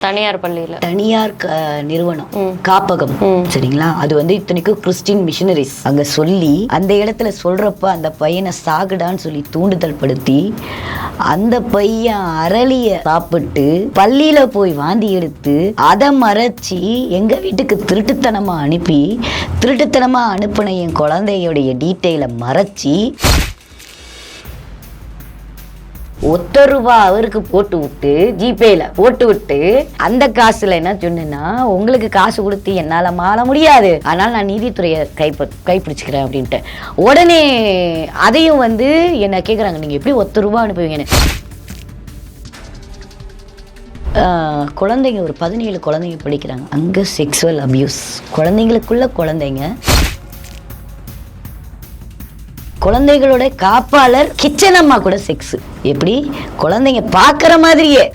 தனியார் பள்ளியில. தனியார் நிறுவனம். காப்பகம். சரிங்களா? அது வந்து இத்தனைக்கும் கிறிஸ்டின் மிஷனரிஸ் அங்க சொல்லி அந்த இடத்துல சொல்றப்ப அந்த பையனை சாகுடான்னு சொல்லி தூண்டுதல் படுத்தி அந்த பையன் அரளிய சாப்பிட்டு பள்ளியில போய் வாந்தி எடுத்து அதை மறைச்சி எங்க வீட்டுக்கு திருட்டுத்தனமா அனுப்பி திருட்டுத்தனமா அனுப்பின என் குழந்தையுடைய டீட்டெயிலை மறைச்சி ஒத்த ரூபா அவருக்கு போட்டு விட்டு ஜிபேல போட்டு விட்டு அந்த காசுல என்ன சொன்னேன்னா உங்களுக்கு காசு கொடுத்து என்னால மாற முடியாது. ஆனால் நான் நீதித்துறையை கைப்ப கைப்பிடிச்சுக்கிறேன் அப்படின்ட்டு. உடனே அதையும் வந்து என்ன கேக்குறாங்க நீங்க எப்படி ஒத்த ரூபா அனுப்புவீங்கன்னு குழந்தைங்க ஒரு பதினேழு குழந்தைங்க படிக்கிறாங்க. அங்கே செக்ஸுவல் அபியூஸ் குழந்தைங்களுக்குள்ள குழந்தைங்க குழந்தைகளோட காப்பாளர் கிச்சன் அம்மா கூட செக்ஸ் எப்படி? குழந்தைங்க பார்க்குற மாதிரியே.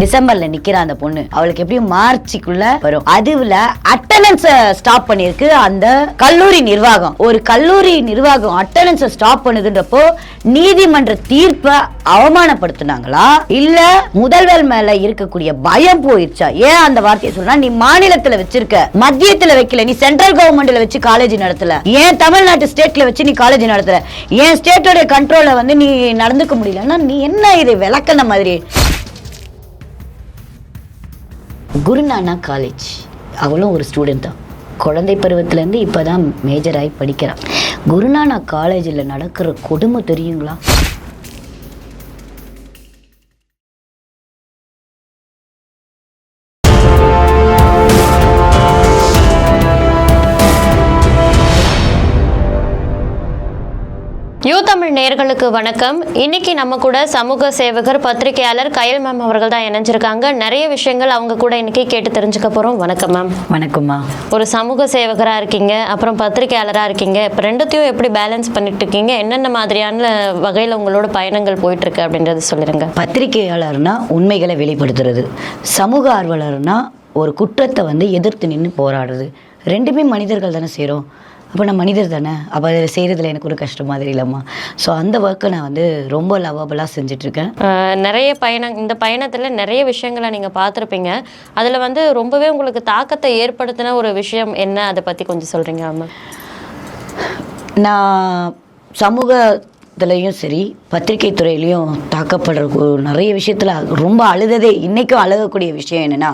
டிசம்பர்ல நிக்கிற அந்த பொண்ணு. அவளுக்கு எப்படியும் மார்ச்சுக்குள்ள வரும். அதுல அட்டண்டன்ஸ் ஸ்டாப் பண்ணிருக்கு அந்த கல்லூரி நிர்வாகம். ஒரு கல்லூரி நிர்வாகம் அட்டண்டன்ஸ் ஸ்டாப் பண்ணுதுன்றப்போ நீதிமன்ற தீர்ப்பை அவமானப்படுத்துனாங்களா? இல்ல முதல்வர் மேல இருக்கக்கூடிய பயம் போயிருச்சா ஏன் அந்த வார்த்தையை சொன்னா நீ மாநிலத்துல வச்சிருக்க. மத்தியத்துல வைக்கல. நீ சென்ட்ரல் கவர்மெண்ட்ல வச்சு காலேஜ் நடத்தல. ஏன் தமிழ்நாட்டு ஸ்டேட்ல வச்சு நீ காலேஜ் நடத்தல? ஏன் ஸ்டேட்டோட கண்ட்ரோல வந்து நீ நடந்துக்க முடியலன்னா நீ என்ன இது விளக்கன மாதிரி? குருநானா காலேஜ் அவளும் ஒரு ஸ்டூடெண்ட் தான். குழந்தை பருவத்திலேருந்து இப்போ தான் மேஜராகி படிக்கிறான் குருநானா காலேஜில் நடக்கிற கொடுமை தெரியுங்களா? தமிழ் நேயர்களுக்கு வணக்கம். இன்னைக்கு நம்ம கூட சமூக சேவகர் பத்திரிகையாளர் கயல் மேம் அவர்கள் தான் இணைஞ்சிருக்காங்க. நிறைய விஷயங்கள் அவங்க கூட இன்னைக்கு கேட்டு தெரிஞ்சுக்க போறோம். வணக்கம் மேம் வணக்கம்மா. ஒரு சமூக சேவகரா இருக்கீங்க அப்புறம் பத்திரிகையாளரா இருக்கீங்க இப்போ ரெண்டுத்தையும் எப்படி பேலன்ஸ் பண்ணிட்டு இருக்கீங்க? என்னென்ன மாதிரியான வகையில் உங்களோட பயணங்கள் போயிட்டு இருக்கு அப்படின்றது சொல்லிருங்க. பத்திரிகையாளர்னா உண்மைகளை வெளிப்படுத்துறது. சமூக ஆர்வலர்னா ஒரு குற்றத்தை வந்து எதிர்த்து நின்று போராடுறது. ரெண்டுமே மனிதர்கள் தானே செய்கிறோம் அப்போ நான் மனிதர் தானே? அப்போ அதை செய்கிறதுல எனக்கு ஒரு கஷ்டம் மாதிரி இல்லைம்மா. ஸோ அந்த ஒர்க்கை நான் வந்து ரொம்ப லவபலாக செஞ்சிட்ருக்கேன் நிறைய பயணம் இந்த பயணத்தில் நிறைய விஷயங்களை நீங்கள் பார்த்துருப்பீங்க. அதில் வந்து ரொம்பவே உங்களுக்கு தாக்கத்தை ஏற்படுத்தின ஒரு விஷயம் என்ன? அதை பற்றி கொஞ்சம் சொல்கிறீங்க மேம் நான் சமூகத்துலேயும் சரி பத்திரிகை துறையிலையும் தாக்கப்படுற ஒரு நிறைய விஷயத்தில் ரொம்ப அழுததே இன்றைக்கும் அழுகக்கூடிய விஷயம் என்னென்னா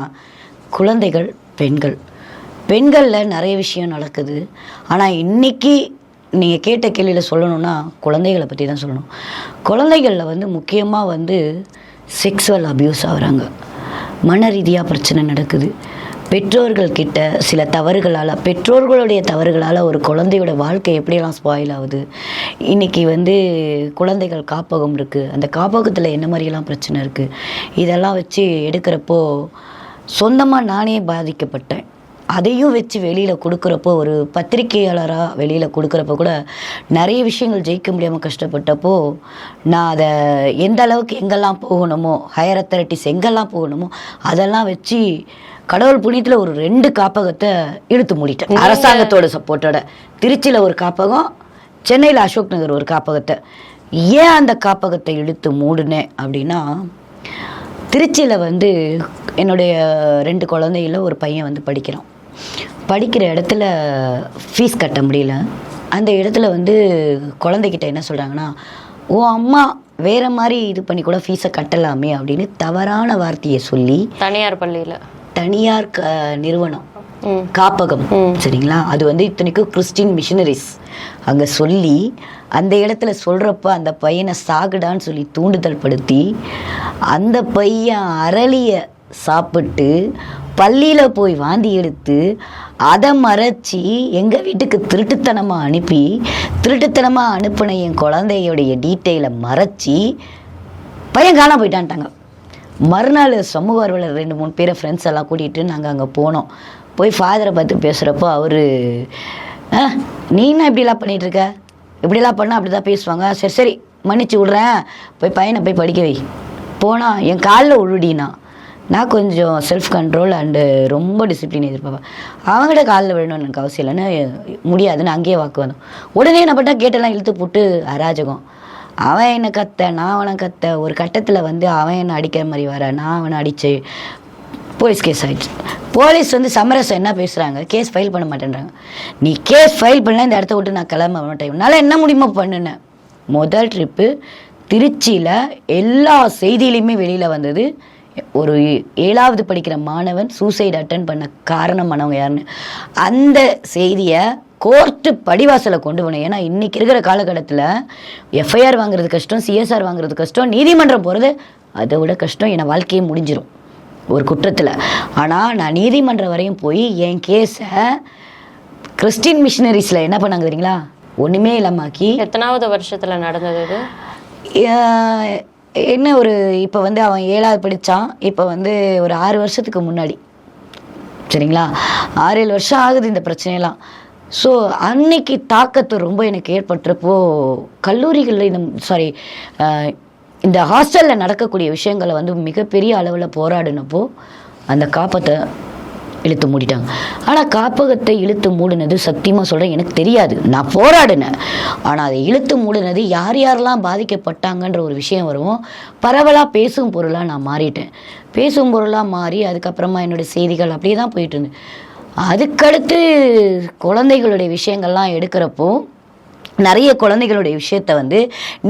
குழந்தைகள் பெண்கள். பெண்களில் நிறைய விஷயம் நடக்குது. ஆனால் இன்றைக்கி நீங்கள் கேட்ட கேள்வியில் சொல்லணும்னா குழந்தைகளை பற்றி தான் சொல்லணும். குழந்தைகளில் வந்து முக்கியமாக வந்து செக்ஸுவல் அப்யூஸ் ஆகுறாங்க. மன ரீதியாக பிரச்சனை நடக்குது. பெற்றோர்கள் கிட்ட சில தவறுகளால் பெற்றோர்களுடைய தவறுகளால் ஒரு குழந்தையோட வாழ்க்கை எப்படியெல்லாம் ஸ்பாயில் ஆகுது? இன்றைக்கி வந்து குழந்தைகள் காப்பகம் இருக்குது அந்த காப்பகத்தில் என்ன மாதிரியெல்லாம் பிரச்சனை இருக்குது இதெல்லாம் வச்சு எடுக்கிறப்போ சொந்தமாக நானே பாதிக்கப்பட்டேன். அதையும் வச்சு வெளியில் கொடுக்குறப்போ ஒரு பத்திரிகையாளராக வெளியில் கொடுக்குறப்போ கூட நிறைய விஷயங்கள் ஜெயிக்க முடியாமல் கஷ்டப்பட்டப்போ நான் அதை எந்த அளவுக்கு எங்கெல்லாம் போகணுமோ ஹையர் அத்தாரிட்டிஸ் எங்கெல்லாம் போகணுமோ அதெல்லாம் வச்சு கடவுள் புண்ணியத்தில் ஒரு ரெண்டு காப்பகத்தை இழுத்து மூடிட்டேன். அரசாங்கத்தோட சப்போர்ட்டோட. திருச்சியில் ஒரு காப்பகம் சென்னையில் அசோக் நகர் ஒரு காப்பகத்தை. ஏன் அந்த காப்பகத்தை இழுத்து மூடினேன் அப்படின்னா திருச்சியில் வந்து என்னுடைய ரெண்டு குழந்தைகள ஒரு பையன் வந்து படிக்கிறான். படிக்கிற இடத்துல ஃபீஸ் கட்ட முடியல. அந்த இடத்துல வந்து குழந்தைகிட்ட என்ன சொல்கிறாங்கன்னா ஓ அம்மா வேற மாதிரி இது பண்ணி கூட ஃபீஸை கட்டலாமே அப்படின்னு தவறான வார்த்தையை சொல்லி தனியார் பள்ளியில். தனியார் க நிறுவனம். காப்பகம். சரிங்களா? அது வந்து இத்தனைக்கும் கிறிஸ்டின் மிஷனரிஸ் அங்க சொல்லி அந்த இடத்துல சொல்றப்ப அந்த பையனை சாகுடான்னு சொல்லி தூண்டுதல் படுத்தி அந்த பையன் அரளிய சாப்பிட்டு பள்ளியில் போய் வாந்தி எடுத்து அதை மறைச்சி எங்கள் வீட்டுக்கு திருட்டுத்தனமாக அனுப்பி திருட்டுத்தனமாக அனுப்பின என் குழந்தையுடைய டீட்டெயிலை மறைச்சி பையன் காணாம போயிட்டான்ட்டாங்க. மறுநாள் சமூக ஆர்வலர் ரெண்டு மூணு பேரை ஃப்ரெண்ட்ஸ் எல்லாம் கூட்டிகிட்டு நாங்கள் அங்கே போனோம். போய் ஃபாதரை பார்த்து பேசுகிறப்போ அவர் நீ என்ன இப்படிலாம் பண்ணிகிட்ருக்க இப்படிலாம் பண்ணால் அப்படி தான் பேசுவாங்க. சரி சரி மன்னிச்சு விட்றேன். போய் பையனை போய் படிக்க வை. போனா என் காலில் உழுடினா. நான் கொஞ்சம் செல்ஃப் கண்ட்ரோல் அண்டு ரொம்ப டிசிப்ளின் எதிர்பார்ப்பேன். அவங்ககிட்ட காலில் விழணும்னு எனக்கு அவசியம் இல்லைன்னு முடியாதுன்னு அங்கேயே வாக்கு வந்தோம். உடனே என்ன பண்ணால் கேட்டெல்லாம் இழுத்து போட்டு அராஜகம். அவன் என்னை கத்த நான் அவனை கத்த ஒரு கட்டத்தில் வந்து அவன் என்னை அடிக்கிற மாதிரி வர நான் அவனை அடித்து போலீஸ் கேஸ் ஆகிடுச்சு போலீஸ் வந்து சமரசம் என்ன பேசுகிறாங்க கேஸ் ஃபைல் பண்ண மாட்டேன்றாங்க. நீ கேஸ் ஃபைல் பண்ணால் இந்த இடத்த விட்டு நான் கிளம்ப மாட்டேன் என்னால் என்ன முடியுமோ பண்ணுனேன். முதல் ட்ரிப்பு திருச்சியில் எல்லா செய்தியிலையுமே வெளியில் வந்தது ஒரு ஏழாவது படிக்கிற மாணவன் சூசைட் அட்டன் பண்ண காரணமானவங்க யாருன்னு? அந்த செய்தியை கோர்ட்டு படிவாசலை கொண்டு போனேன். ஏன்னா இன்னைக்கு இருக்கிற காலகட்டத்தில் எஃப்ஐஆர் வாங்குறது கஷ்டம் சிஎஸ்ஆர் வாங்குறது கஷ்டம் நீதிமன்றம் போகிறது அதை விட கஷ்டம். என் வாழ்க்கையே முடிஞ்சிரும். ஒரு குற்றத்தில். ஆனால் நான் நீதிமன்றம் வரையும் போய் என் கேஸை கிறிஸ்டின் மிஷினரிஸில் என்ன பண்ணாங்க தெரியுங்களா? ஒன்றுமே இல்லாமாக்கி எத்தனாவது வருஷத்துல நடந்தது என்ன ஒரு இப்போ வந்து அவன் ஏழாவது படித்தான் இப்போ வந்து ஒரு ஆறு வருஷத்துக்கு முன்னாடி. சரிங்களா? ஆறு ஏழு வருஷம் ஆகுது இந்த பிரச்சனையெல்லாம். ஸோ அன்னைக்கு தாக்கத்தை ரொம்ப எனக்கு ஏற்பட்டப்போ கல்லூரிகளில் இந்த சாரி இந்த ஹாஸ்டலில் நடக்கக்கூடிய விஷயங்களை வந்து மிகப்பெரிய அளவில் போராடினப்போ அந்த காப்பத்தை இழுத்து மூடிட்டாங்க. ஆனால் காப்பகத்தை இழுத்து மூடினது சத்தியமாக சொல்கிறேன் எனக்கு தெரியாது. நான் போராடினேன். ஆனால் அதை இழுத்து மூடினது யார் யாரெல்லாம் பாதிக்கப்பட்டாங்கன்ற ஒரு விஷயம் வரும் பரவலாக பேசும் பொருளாக நான் மாறிட்டேன். பேசும் பொருளாக மாறி அதுக்கப்புறமா என்னுடைய செய்திகள் அப்படியே தான் போயிட்டு இருந்தேன் அதுக்கடுத்து குழந்தைகளுடைய விஷயங்கள்லாம் எடுக்கிறப்போ நிறைய குழந்தைகளுடைய விஷயத்த வந்து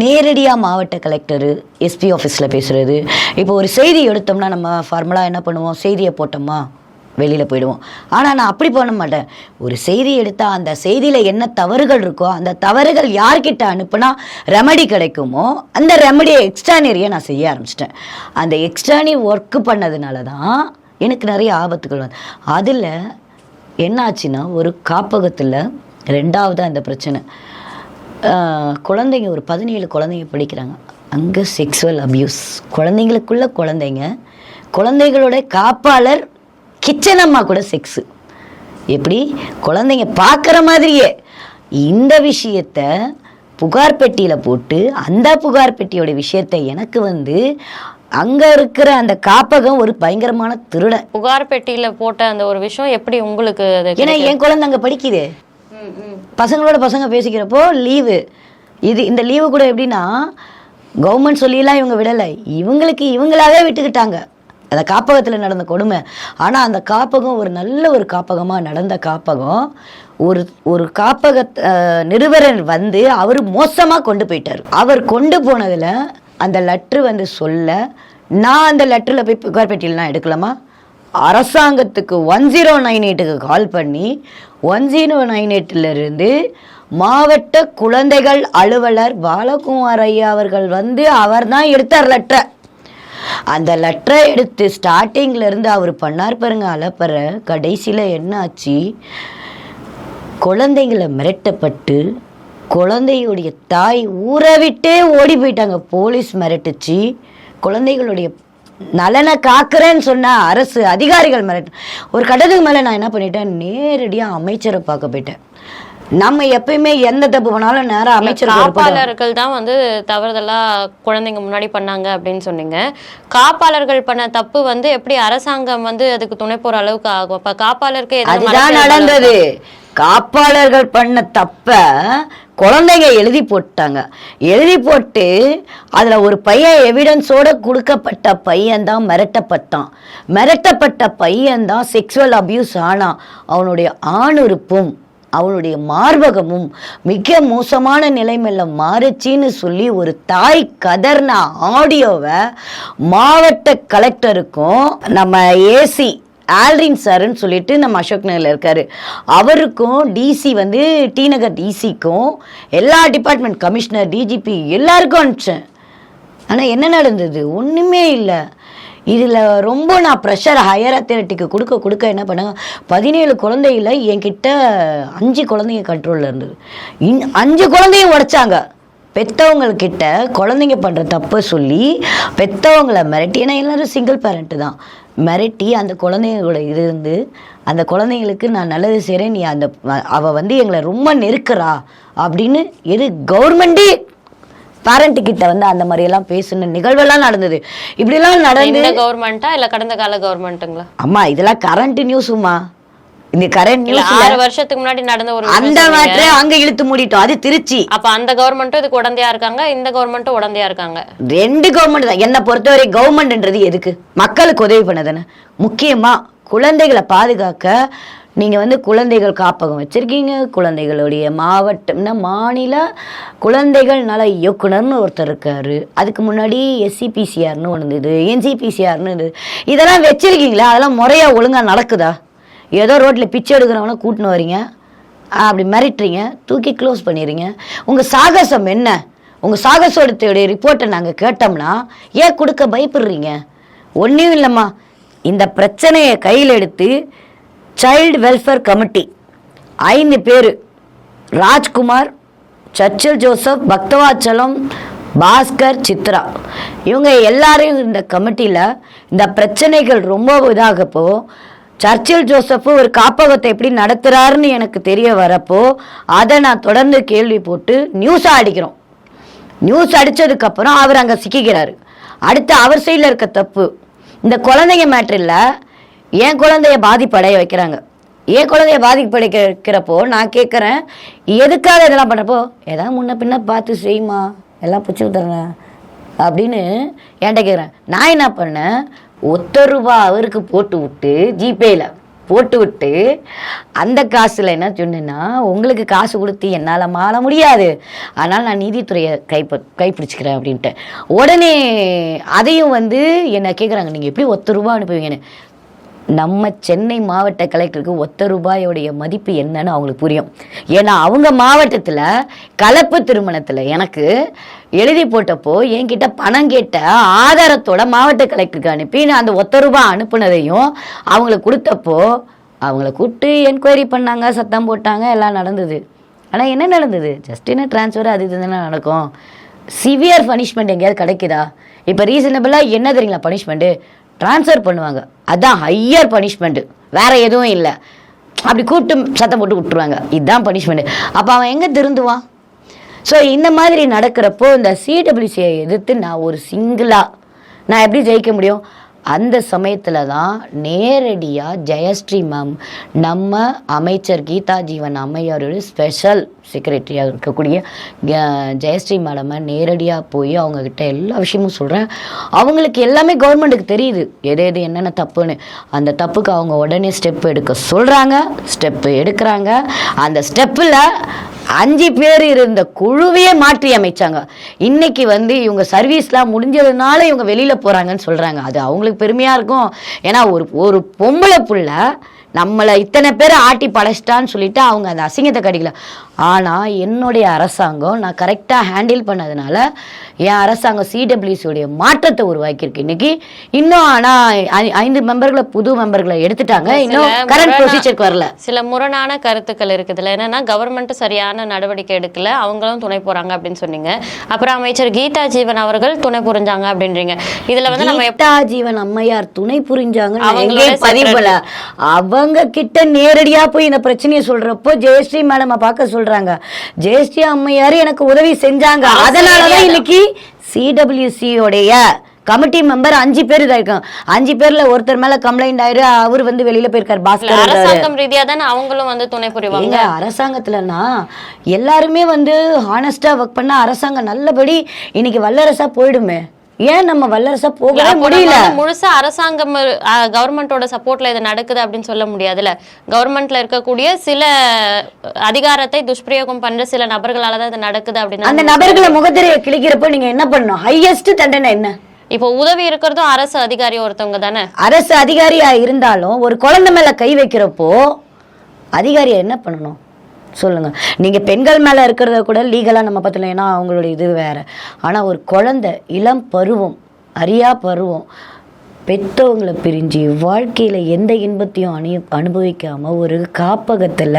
நேரடியாக மாவட்ட கலெக்டரு எஸ்பி ஆஃபீஸில் பேசுகிறது இப்போ ஒரு செய்தி எடுத்தோம்னா நம்ம ஃபார்மலாக என்ன பண்ணுவோம்? செய்தியை போட்டோமா? வெளியில் போயிடுவோம். ஆனால் நான் அப்படி பண்ண மாட்டேன். ஒரு செய்தி எடுத்தால் அந்த செய்தியில் என்ன தவறுகள் இருக்கோ அந்த தவறுகள் யார்கிட்ட அனுப்புனா ரெமடி கிடைக்குமோ அந்த ரெமடியை எக்ஸ்ட்ரானரியை நான் செய்ய ஆரம்பிச்சிட்டேன். அந்த எக்ஸ்ட்ரானி ஒர்க்கு பண்ணதுனால தான் எனக்கு நிறைய ஆபத்துகள் வந்து அதில் என்னாச்சுன்னா ஒரு காப்பகத்தில் ரெண்டாவது அந்த பிரச்சனை. குழந்தைங்க ஒரு பதினேழு குழந்தைங்க படிக்கிறாங்க. அங்கே செக்ஸுவல் அப்யூஸ் குழந்தைங்களுக்குள்ள குழந்தைங்க குழந்தைகளோட காப்பாளர் கிச்சன் அம்மா கூட செக்ஸு எப்படி? குழந்தைங்க பார்க்குற மாதிரியே. இந்த விஷயத்த புகார் பெட்டியில் போட்டு அந்த புகார் பெட்டியோட விஷயத்தை எனக்கு வந்து அங்கே இருக்கிற அந்த காப்பகம் ஒரு பயங்கரமான திருடன். புகார் பெட்டியில போட்ட அந்த ஒரு விஷயம் எப்படி உங்களுக்கு ஏன்னா என் குழந்தை அங்கே படிக்குது. பசங்களோட பசங்க பேசிக்கிறப்போ லீவு இது இந்த லீவு கூட எப்படின்னா கவர்மெண்ட் சொல்லியெல்லாம் இவங்க விடலை. இவங்களுக்கு இவங்களாவே விட்டுக்கிட்டாங்க. அந்த காப்பகத்தில் நடந்த கொடுமை. ஆனால் அந்த காப்பகம் ஒரு நல்ல ஒரு காப்பகமாக நடந்த காப்பகம் ஒரு ஒரு காப்பக நிறுவனர் வந்து அவர் மோசமாக கொண்டு போயிட்டார். அவர் கொண்டு போனதில் அந்த லெட்ரு வந்து சொல்ல நான் அந்த லெட்டரில் போய் புகார் பெட்டியெல்லாம் எடுக்கலாமா? அரசாங்கத்துக்கு ஒன் ஜீரோ நைன் எயிட்டுக்கு கால் பண்ணி ஒன் ஜீரோ நைன் எயிட்டிலிருந்து மாவட்ட குழந்தைகள் அலுவலர் பாலகுமார் ஐயா அவர்கள் வந்து அவர் தான் எடுத்தார் லெட்டரை. அந்த லெட்டரை எடுத்து ஸ்டார்டிங்ல இருந்து அவர் பண்ணார் பாருங்க அலப்பற கடைசியில் என்னாச்சு? குழந்தைங்களை மிரட்டப்பட்டு குழந்தையுடைய தாய் ஊரை விட்டே ஓடி போயிட்டாங்க. போலீஸ் மிரட்டுச்சு. குழந்தைகளுடைய நலனை காக்குறேன்னு சொன்ன அரசு அதிகாரிகள் மிரட்டு ஒரு கட்டத்துக்கு மேலே நான் என்ன பண்ணிட்டேன்? நேரடியாக அமைச்சரை பார்க்க போயிட்டேன். நம்ம எப்பயுமே எந்த தப்பு பண்ணாலும் நேரம் report காப்பாளர்கள் தான் வந்து தவறுதலா குழந்தைங்க முன்னாடி பண்ணாங்க அப்படின்னு சொன்னீங்க. காப்பாளர்கள் பண்ண தப்பு வந்து எப்படி அரசாங்கம் வந்து அதுக்கு துணை போற அளவுக்கு ஆகும்? அப்ப காப்பாளருக்கு அதுதான் நடந்தது. காப்பாளர்கள் பண்ண தப்ப குழந்தைங்க எழுதி போட்டாங்க. எழுதி போட்டு அதுல ஒரு பையன் எவிடன்ஸோட கொடுக்கப்பட்ட பையன் தான் மிரட்டப்பட்டான். மிரட்டப்பட்ட பையன் தான் செக்ஸுவல் அபியூஸ் ஆனான் அவனுடைய ஆணுறுப்பும் அவனுடைய மார்பகமும் மிக மோசமான நிலைமையில் மாறுச்சின்னு சொல்லி ஒரு தாய் கதர்ன ஆடியோவை மாவட்ட கலெக்டருக்கும் நம்ம ஏசி ஆல்ரின் சார்ன்னு சொல்லிட்டு நம்ம அசோக் நகரில் இருக்காரு. அவருக்கும் டிசி வந்து டி நகர் டிசிக்கும் எல்லா டிபார்ட்மெண்ட் கமிஷனர் டிஜிபி எல்லாருக்கும் அனுப்பிச்சேன். ஆனால் என்ன நடந்தது? ஒன்றுமே இல்லை. இதில் ரொம்ப நான் ப்ரெஷர் ஹையர் அத்தாரிட்டிக்கு கொடுக்க கொடுக்க என்ன பண்ணேன்? பதினேழு குழந்தைகள என்கிட்ட அஞ்சு குழந்தைங்க கண்ட்ரோலில் இருந்தது. இன் அஞ்சு குழந்தையும் உடைச்சாங்க. பெற்றவங்கக்கிட்ட குழந்தைங்க பண்ணுற தப்பை சொல்லி பெற்றவங்கள மிரட்டி ஏன்னா எல்லோரும் சிங்கிள் பேரண்ட்டு தான். மிரட்டி அந்த குழந்தைங்களோட இருந்து அந்த குழந்தைங்களுக்கு நான் நல்லது செய்கிறேன் நீ அந்த அவள் வந்து எங்களை ரொம்ப நெருக்கிறா அப்படின்னு எது கவர்மெண்ட்டே பேரண்ட் கிட்ட வந்து அந்த மாதிரி எல்லாம் பேசின நிகழ்வெல்லாம் நடந்தது. இப்படிலாம் நடந்து இந்த கவர்மெண்டா இல்ல கடந்த கால கவர்மெண்ட்டுங்களா அம்மா இதெல்லாம் கரண்ட் நியூஸுமா இந்த கரண்ட் நியூஸ்ல ஆறு வருஷத்துக்கு முன்னாடி நடந்த ஒரு அந்த. மேட்ரை அங்க இழுத்து மூடிட்டோம். அது திருச்சி. அப்ப அந்த கவர்மெண்ட்டும் இதுக்கு உடந்தையா இருக்காங்க இந்த கவர்மெண்ட்டும் உடந்தையா இருக்காங்க. ரெண்டு கவர்மெண்ட் தான். என்னை பொறுத்தவரை கவர்மெண்ட்ன்றது எதுக்கு? மக்களுக்கு உதவி பண்ணதானே? முக்கியமா குழந்தைகளை பாதுகாக்க நீங்கள் வந்து குழந்தைகள் காப்பகம் வச்சுருக்கீங்க குழந்தைகளுடைய மாவட்டம்னா மாநில குழந்தைகள் நல இயக்குனர்னு ஒருத்தர் இருக்காரு. அதுக்கு முன்னாடி எஸ்சிபிசிஆர்னு ஒன்று இருந்தது என்சிபிசிஆர்னு இருந்தது. இதெல்லாம் வச்சுருக்கீங்களா? அதெல்லாம் முறையாக ஒழுங்காக நடக்குதா? ஏதோ ரோட்டில் பிச்சை எடுக்கிறவன கூட்டின்னு வரீங்க அப்படி மிரட்டுறீங்க தூக்கி க்ளோஸ் பண்ணிடுறீங்க. உங்கள் சாகசம் என்ன? உங்கள் சாகசோடத்தோடைய ரிப்போர்ட்டை நாங்கள் கேட்டோம்னா ஏன் கொடுக்க பயப்படுறீங்க? ஒன்றும் இல்லைம்மா. இந்த பிரச்சனையை கையில் எடுத்து சைல்டு வெல்ஃபேர் கமிட்டி ஐந்து பேர். ராஜ்குமார் சர்ச்சில் ஜோசப் பக்தவாச்சலம் பாஸ்கர் சித்ரா. இவங்க எல்லாரையும் இந்த கமிட்டியில் இந்த பிரச்சனைகள் ரொம்ப இதாகப்போ சர்ச்சில் ஜோசப்பு ஒரு காப்பகத்தை எப்படி நடத்துகிறாருன்னு எனக்கு தெரிய வரப்போ அதை நான் தொடர்ந்து கேள்வி போட்டு நியூஸாக அடிக்கிறோம். நியூஸ் அடித்ததுக்கப்புறம் அவர் அங்கே சிக்கிக்கிறாரு. அடுத்து அவர் சைடில் இருக்க தப்பு. இந்த குழந்தைங்க மேட்ரில் என் குழந்தைய பாதிப்படைய வைக்கிறாங்க. என் குழந்தைய பாதிப்படை வைக்கிறப்போ நான் கேட்குறேன் எதுக்காக இதெல்லாம் பண்ணுறப்போ ஏதாவது முன்ன பின்ன பார்த்து செய்யுமா. எல்லாம் பிடிச்சி விட்டுறேன் அப்படின்னு என்கிட்ட கேட்குறேன் நான் என்ன பண்ணேன் ஒத்த ரூபா அவருக்கு போட்டு விட்டு ஜிபேயில் போட்டு விட்டு அந்த காசில் என்ன சொன்னேன்னா உங்களுக்கு காசு கொடுத்து என்னால் மாற முடியாது. அதனால் நான் நீதித்துறையை கைப்ப கைப்பிடிச்சிக்கிறேன் அப்படின்ட்டு உடனே அதையும் வந்து என்னை கேட்குறாங்க நீங்கள் எப்படி ஒத்த ரூபா அனுப்புவீங்கன்னு? நம்ம சென்னை மாவட்ட கலெக்டருக்கு ஒத்த ரூபாயோடைய மதிப்பு என்னன்னு அவங்களுக்கு புரியும். ஏன்னா அவங்க மாவட்டத்தில் கலப்பு திருமணத்தில் எனக்கு எழுதி போட்டப்போ என்கிட்ட பணம் கேட்ட ஆதாரத்தோட மாவட்ட கலெக்டருக்கு அனுப்பி நான் அந்த ஒத்த ரூபாய் அனுப்புனதையும் அவங்களுக்கு கொடுத்தப்போ அவங்கள கூப்பிட்டு என்கொயரி பண்ணாங்க சத்தம் போட்டாங்க எல்லாம் நடந்தது. ஆனால் என்ன நடந்தது? ஜஸ்ட் என்ன ட்ரான்ஸ்ஃபர் அது இது தானே நடக்கும். சிவியர் பனிஷ்மெண்ட் எங்கேயாவது கிடைக்குதா? இப்போ ரீசனபிளாக என்ன தெரியுங்களா பனிஷ்மெண்ட்டு ட்ரான்ஸ்ஃபர் பண்ணுவாங்க. அதுதான் ஹையர் பனிஷ்மெண்ட்டு வேறு எதுவும் இல்லை. அப்படி கூப்பிட்டு சத்தம் போட்டு விட்டுருவாங்க. இதுதான் பனிஷ்மெண்ட் அப்போ அவன் எங்கே திருந்துவான்? ஸோ இந்த மாதிரி நடக்கிறப்போ இந்த சிடபிள்யூசியை எதிர்த்து நான் ஒரு சிங்கிளாக நான் எப்படி ஜெயிக்க முடியும்? அந்த சமயத்தில் தான் நேரடியாக ஜெயஸ்ரீ மேம் நம்ம அமைச்சர் கீதா ஜீவன் அம்மையாரோட ஸ்பெஷல் செக்ரட்டரியாக இருக்கக்கூடிய ஜெயஸ்ரீ மேடமை நேரடியாக போய் அவங்கக்கிட்ட எல்லா விஷயமும் சொல்கிறேன் அவங்களுக்கு எல்லாமே கவர்மெண்ட்டுக்கு தெரியுது. எது எது என்னென்ன தப்புன்னு. அந்த தப்புக்கு அவங்க உடனே ஸ்டெப் எடுக்க சொல்கிறாங்க ஸ்டெப்பு எடுக்கிறாங்க. அந்த ஸ்டெப்பில் அஞ்சு பேர் இருந்த குழுவையே மாற்றி அமைச்சாங்க. இன்னைக்கு வந்து இவங்க சர்வீஸ்லாம் முடிஞ்சதுனால இவங்க வெளியில் போகிறாங்கன்னு சொல்கிறாங்க அது அவங்களுக்கு பெருமையாக இருக்கும். ஏன்னா ஒரு ஒரு பொம்பளை புள்ள நம்மளை இத்தனை பேர் ஆட்டி படைச்சிட்டான்னு சொல்லிட்டு அவங்க அந்த அசிங்கத்தை கடிக்கல. ஆனால் என்னுடைய அரசாங்கம் நான் கரெக்டாக ஹேண்டில் பண்ணதுனால என் அரசாங்கம் சிடபிள்யூசியோடைய மாற்றத்தை உருவாக்கியிருக்கு. இன்னைக்கு இன்னும் ஆனா ஐந்து மெம்பர்களை புது மெம்பர்களை எடுத்துட்டாங்க. இன்னும் கரண்ட் ப்ரொசீஜருக்கு வரல. சில முரணான கருத்துக்கள் இருக்குதுல என்னன்னா கவர்மெண்ட் சரியான நடவடிக்கை எடுக்கல. அவங்களும் துணை போறாங்க அப்படின்னு சொன்னீங்க. அப்புறம் அமைச்சர் கீதா ஜீவன் அவர்கள் துணை புரிஞ்சாங்க அப்படின்றீங்க. இதுல வந்து நம்ம கீதா ஜீவன் அம்மையார் துணை புரிஞ்சாங்க பதிவுல அவங்க கிட்ட நேரடியா போய் இந்த பிரச்சனையை சொல்றப்போ ஜெயஸ்ரீ மேடம் பார்க்க சொல்றாங்க. ஜெயஸ்ரீ அம்மையார் எனக்கு உதவி செஞ்சாங்க. அதனாலதான் இன்னைக்கு சிடபிள்யூசி உடைய கமிட்டி மெம்பர் அஞ்சு பேர் இதா இருக்காங்க. அஞ்சு பேர்ல ஒருத்தர் மேல கம்ப்ளைண்ட் ஆயிரு அவர் வந்து வெளியில போயிருக்காரு பாஸ்கர் அரசாங்கம் ரீதியா தானே அவங்களும் வந்து துணை புரிவாங்க. எங்க அரசாங்கத்துலனா எல்லாருமே வந்து ஹானஸ்டா ஒர்க் பண்ணா அரசாங்கம் நல்லபடி இன்னைக்கு வல்லரசா போயிடுமே. ஏன் நம்ம வல்லரசா போகவே முடியல? முழுசா அரசாங்கம் கவர்மெண்டோட சப்போர்ட்ல இது நடக்குது அப்படின்னு சொல்ல முடியாதுல்ல. கவர்மெண்ட்ல இருக்கக்கூடிய சில அதிகாரத்தை துஷ்பிரயோகம் பண்ற சில நபர்களால தான் இது நடக்குது அப்படின்னு அந்த நபர்களை முகத்திரையை கிழிக்கிறப்போ நீங்க என்ன பண்ணணும்? ஹையஸ்ட் தண்டனை என்ன? இப்போ உதவி இருக்கிறதும் அரசு அதிகாரி ஒருத்தவங்க தானே? அரசு அதிகாரியா இருந்தாலும் ஒரு குழந்தை மேல கை வைக்கிறப்போ அதிகாரியா என்ன பண்ணணும்? சொல்லுங்க. நீங்க பெண்கள் மேல இருக்கிறத கூட லீகலா நம்ம பார்த்தலாம் ஏன்னா அவங்களோட இது வேற. ஆனா ஒரு குழந்தை இளம் பருவம் அறியா பருவம் பெற்றவங்களை பிரிஞ்சு வாழ்க்கையில் எந்த இன்பத்தையும் அணி அனுபவிக்காமல் ஒரு காப்பகத்தில்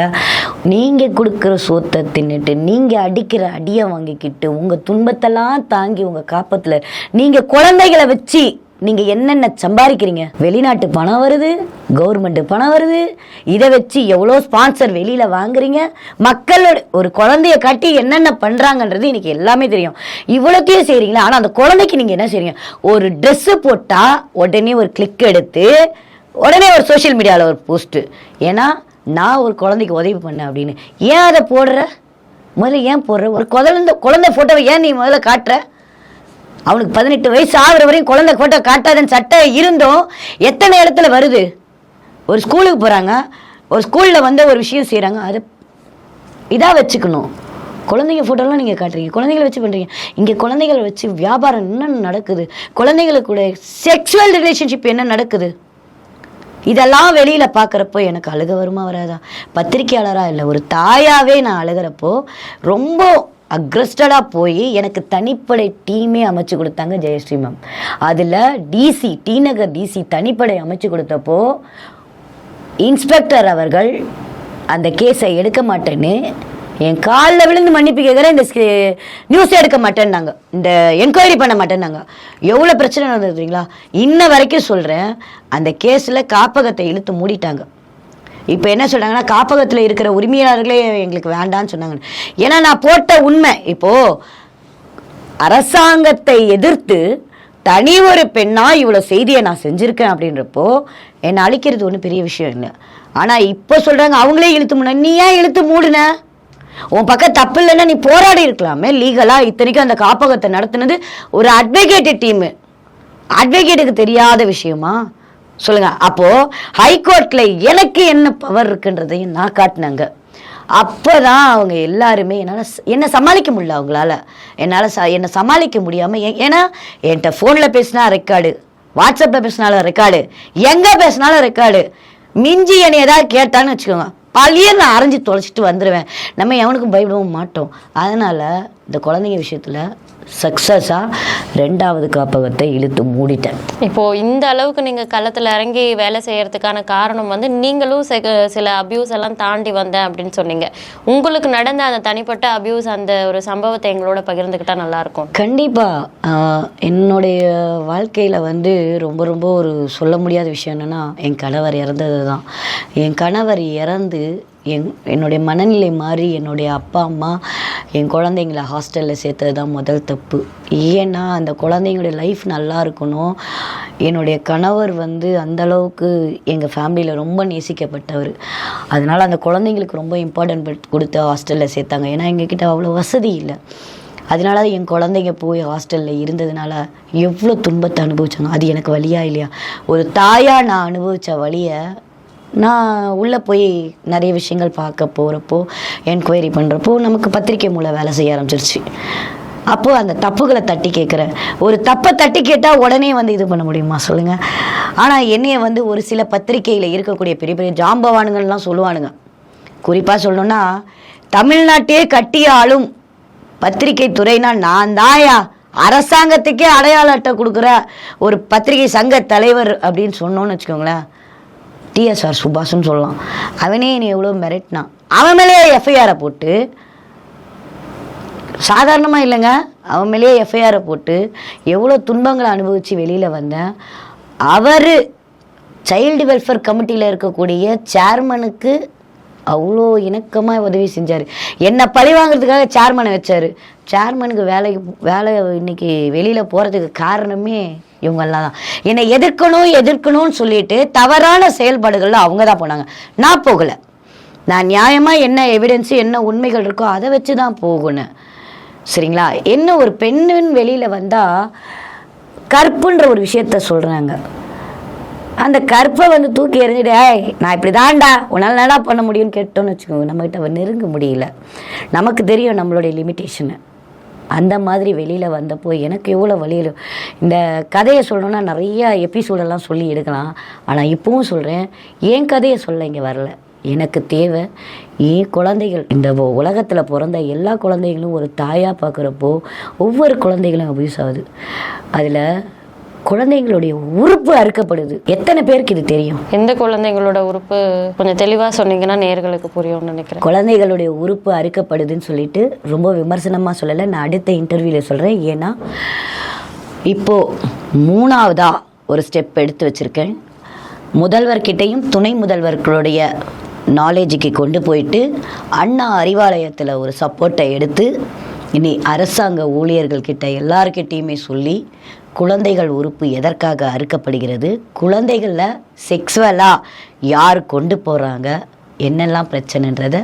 நீங்கள் கொடுக்குற சோத்தை தின்னுட்டு நீங்கள் அடிக்கிற அடியை வாங்கிக்கிட்டு உங்கள் துன்பத்தெல்லாம் தாங்கி உங்கள் காப்பத்தில் நீங்கள் குழந்தைகளை வச்சு நீங்க என்னென்ன சம்பாதிக்கிறீங்க? வெளிநாட்டு பணம் வருது கவர்மெண்ட் பணம் வருது இதை வச்சு எவ்வளோ ஸ்பான்சர் வெளியில வாங்குறீங்க? மக்களோட ஒரு குழந்தைய காட்டி என்னென்ன பண்றாங்கன்றது இன்னைக்கு எல்லாமே தெரியும். இவ்வளோத்தையும் செய்றீங்களா? ஆனா அந்த குழந்தைக்கு நீங்க என்ன செய்றீங்க? ஒரு ட்ரெஸ்ஸு போட்டா உடனே ஒரு கிளிக் எடுத்து உடனே ஒரு சோஷியல் மீடியாவில் ஒரு போஸ்ட்டு ஏன்னா நான் ஒரு குழந்தைக்கு உதவி பண்ணேன் அப்படின்னு. ஏன் அதை போடுற? முதல்ல ஏன் போடுற? ஒரு குழந்த குழந்தை ஃபோட்டோவை ஏன் நீ முதல்ல காட்டுற? அவனுக்கு பதினெட்டு வயசு ஆகிற வரையும் குழந்தை ஃபோட்டோ காட்டாதன்னு சட்டம் இருந்தும் எத்தனை இடத்துல வருது? ஒரு ஸ்கூலுக்கு போகிறாங்க ஒரு ஸ்கூலில் வந்து ஒரு விஷயம் செய்கிறாங்க அதை இதாக வச்சுக்கணும். குழந்தைங்க ஃபோட்டோலாம் நீங்கள் காட்டுறீங்க. குழந்தைகளை வச்சு பண்ணுறீங்க இங்கே குழந்தைகளை வச்சு வியாபாரம் என்ன நடக்குது? குழந்தைகளுக்கு கூட செக்ஷுவல் ரிலேஷன்ஷிப் என்ன நடக்குது? இதெல்லாம் வெளியில் பார்க்குறப்போ எனக்கு அழுக வருமா வராதா? பத்திரிக்கையாளராக இல்லை ஒரு தாயாகவே நான் அழுகிறப்போ ரொம்ப அக்ரஸ்டடாக போய் எனக்கு தனிப்படை டீமே அமைச்சு கொடுத்தாங்க ஜெயஸ்ரீ மேம் அதில் டிசி டி நகர் டிசி தனிப்படை அமைச்சு கொடுத்தப்போ இன்ஸ்பெக்டர் அவர்கள் அந்த கேஸை எடுக்க மாட்டேன்னு என் காலில் விழுந்து மன்னிப்பு கேட்குறேன் இந்த நியூஸை எடுக்க மாட்டேன்னாங்க. இந்த என்கொயரி பண்ண மாட்டேன்னாங்க. எவ்வளோ பிரச்சனை நடந்ததுங்களா இன்ன வரைக்கும் சொல்கிறேன் அந்த கேஸில் காப்பகத்தை இழுத்து மூடிட்டாங்க. இப்போ என்ன சொல்கிறாங்கன்னா காப்பகத்தில் இருக்கிற உரிமையாளர்களே எங்களுக்கு வேண்டான்னு சொன்னாங்க. ஏன்னா நான் போட்ட உண்மை இப்போது அரசாங்கத்தை எதிர்த்து தனி ஒரு பெண்ணாக இவ்வளோ செய்தியை நான் செஞ்சுருக்கேன் அப்படின்றப்போ என்னை அழிக்கிறது ஒன்றும் பெரிய விஷயம் இல்லை. ஆனால் இப்போ சொல்கிறாங்க அவங்களே இழுத்து மூட நீ ஏன் இழுத்து மூடுன? உன் பக்கம் தப்பு இல்லைன்னா நீ போராடி இருக்கலாமே. லீகலாக இத்தனைக்கும் அந்த காப்பகத்தை நடத்துனது ஒரு அட்வொகேட்டு டீமு. அட்வொகேட்டுக்கு தெரியாத விஷயமா? சொல்லுங்க. அப்போ ஹைகோர்ட்ல எனக்கு என்ன பவர் இருக்குன்றதையும் நான் காட்டினாங்க. அப்பதான் அவங்க எல்லாருமே என்னால் என்னை சமாளிக்க முடியல அவங்களால. என்னால் ச என்னை சமாளிக்க முடியாமல் ஏன்னா என்கிட்ட ஃபோனில் பேசினா ரெக்கார்டு வாட்ஸ்அப்பில் பேசினாலும் ரெக்கார்டு எங்கே பேசினாலும் ரெக்கார்டு மிஞ்சி என்னை ஏதாவது கேட்டான்னு வச்சுக்கோங்க. பழைய நான் அரைஞ்சு தொலைச்சிட்டு வந்துடுவேன் நம்ம எவனுக்கும் பயப்படவும் மாட்டோம். அதனால் இந்த குழந்தைங்க விஷயத்தில் சக்ஸஸாக ரெண்டாவது காப்பகத்தை இழுத்து மூடிட்டேன். இப்போ இந்த அளவுக்கு நீங்க களத்துல இறங்கி வேலை செய்யறதுக்கான காரணம் வந்து நீங்களும் சில- அபியூஸ் எல்லாம் தாண்டி வந்தேன் அப்படின்னு சொன்னீங்க. உங்களுக்கு நடந்த அந்த தனிப்பட்ட அபியூஸ் அந்த ஒரு சம்பவத்தை எங்களோட பகிர்ந்துக்கிட்டா நல்லா இருக்கும் கண்டிப்பாக என்னுடைய வாழ்க்கையில் வந்து ரொம்ப ரொம்ப ஒரு சொல்ல முடியாத விஷயம் என்னென்னா என் கணவர் இறந்தது தான் என் கணவர் இறந்து என் என்னுடைய மனநிலை மாறி என்னுடைய அப்பா அம்மா என் குழந்தைங்கள ஹாஸ்டலில் சேர்த்தது தான் முதல் தப்பு. ஏன்னா அந்த குழந்தைங்களுடைய லைஃப் நல்லா இருக்கணும். என்னுடைய கணவர் வந்து அந்தளவுக்கு எங்கள் ஃபேமிலியில் ரொம்ப நேசிக்கப்பட்டவர். அதனால் அந்த குழந்தைங்களுக்கு ரொம்ப இம்பார்ட்டன்ட் கொடுத்து ஹாஸ்டலில் சேர்த்தாங்க. ஏன்னா எங்ககிட்ட அவ்வளோ வசதி இல்லை. அதனால என் குழந்தைங்க போய் ஹாஸ்டலில் இருந்ததுனால எவ்வளோ துன்பத்தை அனுபவிச்சாங்க. அது எனக்கு வழியா இல்லையா? ஒரு தாயாக நான் அனுபவித்த வழியை நான் உள்ளே போய் நிறைய விஷயங்கள் பார்க்க போகிறப்போ என்கொயரி பண்ணுறப்போ நமக்கு பத்திரிக்கை மூலம் வேலை செய்ய ஆரம்பிச்சிருச்சு. அப்போது அந்த தப்புகளை தட்டி கேட்குறேன் ஒரு தப்பை தட்டி கேட்டால் உடனே வந்து இது பண்ண முடியுமா சொல்லுங்கள் ஆனால் என்னைய வந்து ஒரு சில பத்திரிக்கையில் இருக்கக்கூடிய பெரிய பெரிய ஜாம்பவானுங்கள்லாம் சொல்லுவானுங்க. குறிப்பாக சொல்லணும்னா தமிழ்நாட்டையே கட்டி ஆளும் பத்திரிகை துறைனா நான் தாயா அரசாங்கத்துக்கே அடையாள அட்டை கொடுக்குற ஒரு பத்திரிகை சங்க தலைவர் அப்படின்னு சொன்னோன்னு வச்சுக்கோங்களேன். டிஎஸ்ஆர் சுபாஷ்னு சொல்லலாம். அவனே நீ எவ்வளோ மிரட்டினான் அவன் மேலேயே எஃப்ஐஆரை போட்டு சாதாரணமாக இல்லைங்க அவன் மேலேயே எஃப்ஐஆரை போட்டு எவ்வளோ துன்பங்களை அனுபவித்து வெளியில் வந்தேன். அவர் சைல்டு வெல்ஃபேர் கமிட்டியில் இருக்கக்கூடிய சேர்மனுக்கு அவ்வளோ இணக்கமாக உதவி செஞ்சார். என்னை பழி வாங்குறதுக்காக சேர்மனை வச்சார். சேர்மனுக்கு வேலைக்கு வேலை இன்னைக்கு வெளியில் போகிறதுக்கு காரணமே இவங்கெல்லாம் தான். என்னை எதிர்க்கணும் எதிர்க்கணும்னு சொல்லிட்டு தவறான செயல்பாடுகளில் அவங்க தான் போனாங்க. நான் போகலை. நான் நியாயமாக என்ன எவிடன்ஸு என்ன உண்மைகள் இருக்கோ அதை வச்சு தான் போகணும். சரிங்களா? என்ன ஒரு பெண்ணின் வெளியில் வந்தால் கற்புன்ற ஒரு விஷயத்த சொல்கிறாங்க அந்த கற்பை வந்து தூக்கி எறிஞ்சிட்டு ஏய் நான் இப்படி தான்டா உன்னால் என்னடா பண்ண முடியும்னு கேட்டோன்னு வச்சுக்கோங்க. நம்மகிட்ட அவ நெருங்க முடியல. நமக்கு தெரியும் நம்மளுடைய லிமிட்டேஷனு அந்த மாதிரி வெளியில் வந்தப்போ எனக்கு எவ்வளோ வழியில் இந்த கதையை சொல்லணும்னா நிறைய எபிசோடெல்லாம் சொல்லி எடுக்கலாம். ஆனால் இப்போவும் சொல்கிறேன் என் கதையை சொல்ல இங்கே வரல. எனக்கு தேவை என் குழந்தைகள் இந்த உலகத்தில் பிறந்த எல்லா குழந்தைகளும் ஒரு தாயாக பார்க்குறப்போ ஒவ்வொரு குழந்தைகளும் அபியூஸ் ஆகுது. அதில் குழந்தைங்களுடைய உறுப்பு அறுக்கப்படுது. எத்தனை பேருக்கு இது தெரியும்? எந்த குழந்தைங்களோட உறுப்பு? கொஞ்சம் தெளிவா சொன்னீங்கன்னா நேர்களுக்கு புரியும்னு நினைக்கிறேன். குழந்தைகளுடைய உறுப்பு அறுக்கப்படுதுன்னு சொல்லிட்டு ரொம்ப விமர்சனமாக சொல்லலை. நான் அடுத்த இன்டர்வியூவில் சொல்கிறேன் ஏன்னா இப்போது மூணாவதா ஒரு ஸ்டெப் எடுத்து வச்சுருக்கேன். முதல்வர்கிட்டையும் துணை முதல்வர்களுடைய நாலேஜுக்கு கொண்டு போயிட்டு அண்ணா அறிவாலயத்தில் ஒரு சப்போர்ட்டை எடுத்து இனி அரசாங்க ஊழியர்கள் கிட்ட எல்லார்கிட்டேயுமே சொல்லி குழந்தைகள் உறுப்பு எதற்காக அறுக்கப்படுகிறது? குழந்தைகளில் செக்ஸுவலாக யார் கொண்டு போகிறாங்க என்னெல்லாம் பிரச்சனைன்றத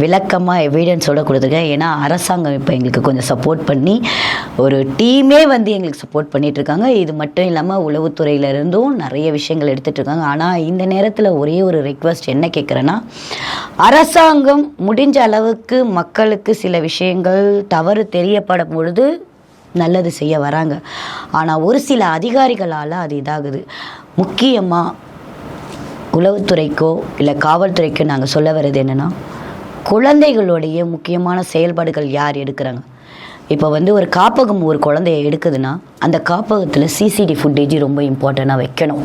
விளக்கமாக எவிடன்ஸோடு கொடுத்துருக்கேன். ஏன்னா அரசாங்கம் இப்போ எங்களுக்கு கொஞ்சம் சப்போர்ட் பண்ணி ஒரு டீமே வந்து எங்களுக்கு சப்போர்ட் பண்ணிகிட்ருக்காங்க இது மட்டும் இல்லாமல் உளவுத்துறையிலிருந்தும் நிறைய விஷயங்கள் எடுத்துகிட்ருக்காங்க ஆனால் இந்த நேரத்தில் ஒரே ஒரு ரெக்வஸ்ட் என்ன கேட்குறேன்னா அரசாங்கம் முடிஞ்ச அளவுக்கு மக்களுக்கு சில விஷயங்கள் தவறு தெரியப்படும் பொழுது நல்லது செய்ய வராங்க. ஆனால் ஒரு சில அதிகாரிகளால் அது இதாகுது. முக்கியமாக உளவுத்துறைக்கோ இல்லை காவல்துறைக்கோ நாங்கள் சொல்ல வர்றது என்னென்னா குழந்தைகளுடைய முக்கியமான செயல்பாடுகள் யார் எடுக்கிறாங்க? இப்போ வந்து ஒரு காப்பகம் ஒரு குழந்தைய எடுக்குதுன்னா அந்த காப்பகத்தில் சிசிடி ஃபுட்டேஜ் ரொம்ப இம்பார்ட்டண்ட்டாக வைக்கணும்.